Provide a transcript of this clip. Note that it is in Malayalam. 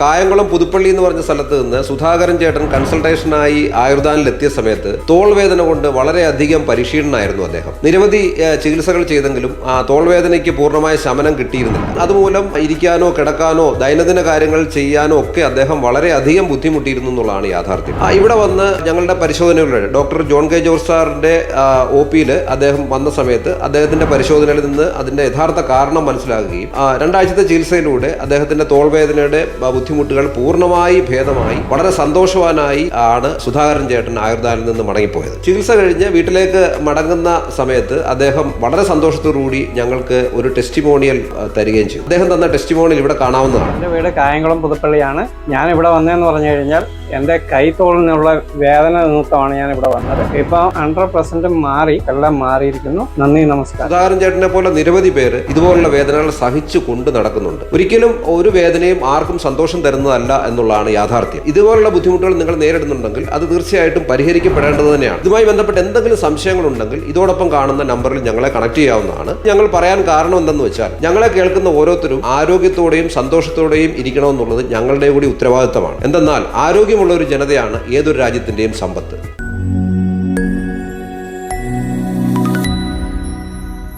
കായംകുളം പുതുപ്പള്ളി എന്ന് പറഞ്ഞ സ്ഥലത്ത് നിന്ന് സുധാകരൻ ചേട്ടൻ കൺസൾട്ടേഷനായി ആയുർദാനിലെത്തിയ സമയത്ത് തോൾവേദന കൊണ്ട് വളരെയധികം പരിശീലനായിരുന്നു അദ്ദേഹം. നിരവധി ചികിത്സകൾ ചെയ്തെങ്കിലും ആ തോൾ വേദനയ്ക്ക് പൂർണമായ ശമനം കിട്ടിയിരുന്നില്ല. അതുമൂലം ഇരിക്കാനോ കിടക്കാനോ ദൈനംദിന കാര്യങ്ങൾ ചെയ്യാനോ ഒക്കെ അദ്ദേഹം വളരെയധികം ബുദ്ധിമുട്ടിയിരുന്നു എന്നുള്ളതാണ് യാഥാർത്ഥ്യം. ഇവിടെ വന്ന് ഞങ്ങളുടെ പരിശോധനകളിലൂടെ ഡോക്ടർ ജോൺ കെ ജോർജ് സാറിന്റെ ഒ പിയിൽ അദ്ദേഹം വന്ന സമയത്ത് അദ്ദേഹത്തിന്റെ പരിശോധനയിൽ നിന്ന് അതിന്റെ യഥാർത്ഥ കാരണം മനസ്സിലാക്കുകയും രണ്ടാഴ്ചത്തെ ചികിത്സയിലൂടെ അദ്ദേഹത്തിന്റെ തോൾവേദനയുടെ ബുദ്ധിമുട്ടുകൾ പൂർണമായി ഭേദമായി വളരെ സന്തോഷവാനായി ആണ് സുധാകരൻ ചേട്ടൻ ആയുർദാനിൽ നിന്ന് മടങ്ങിപ്പോയത്. ചികിത്സ കഴിഞ്ഞ് വീട്ടിലേക്ക് മടങ്ങുന്ന സമയത്ത് അദ്ദേഹം വളരെ സന്തോഷത്തോടുകൂടി ഞങ്ങൾക്ക് ഒരു ടെസ്റ്റിമോണിയൽ തരികയും ചെയ്തു. അദ്ദേഹം തന്ന ടെസ്റ്റിമോണിയൽ ഇവിടെ കാണാവുന്നതാണ്. എന്റെ വീട് കായംകുളം പുതുപ്പള്ളിയാണ്. ഞാൻ ഇവിടെ വന്നതെന്ന് പറഞ്ഞു കഴിഞ്ഞാൽ എന്റെ കൈത്തോളിനുള്ള വേദന നിമിത്തമാണ് ഞാൻ ഇവിടെ വന്നത്. ഇപ്പൊ ഹൺഡ്രഡ് പെർസെന്റ് മാറി എല്ലാം മാറിയിരിക്കുന്നു. നന്ദി നമസ്കാരം. സുധാകരൻ ചേട്ടനെ പോലെ നിരവധി പേര് ഇതുപോലുള്ള വേദനകൾ സഹിച്ചു കൊണ്ട് നടക്കുന്നുണ്ട്. ഒരിക്കലും ഒരു വേദനയും ആർക്കും സന്തോഷം തരുന്നതല്ല എന്നുള്ളതാണ് യാഥാർത്ഥ്യം. ഇതുപോലുള്ള ബുദ്ധിമുട്ടുകൾ നിങ്ങൾ നേരിടുന്നുണ്ടെങ്കിൽ അത് തീർച്ചയായിട്ടും പരിഹരിക്കപ്പെടേണ്ടത് തന്നെയാണ്. ഇതുമായി ബന്ധപ്പെട്ട് എന്തെങ്കിലും സംശയങ്ങളുണ്ടെങ്കിൽ ഇതോടൊപ്പം കാണുന്ന നമ്പറിൽ ഞങ്ങളെ കണക്ട് ചെയ്യാവുന്നതാണ്. ഞങ്ങൾ പറയാൻ കാരണം എന്തെന്ന് വെച്ചാൽ ഞങ്ങളെ കേൾക്കുന്ന ഓരോരുത്തരും ആരോഗ്യത്തോടെയും സന്തോഷത്തോടെയും ഇരിക്കണമെന്നുള്ളത് ഞങ്ങളുടെ കൂടി ഉത്തരവാദിത്തമാണ്. എന്തെന്നാൽ ആരോഗ്യമുള്ള ഒരു ജനതയാണ് ഏതൊരു രാജ്യത്തിന്റെയും സമ്പത്ത്.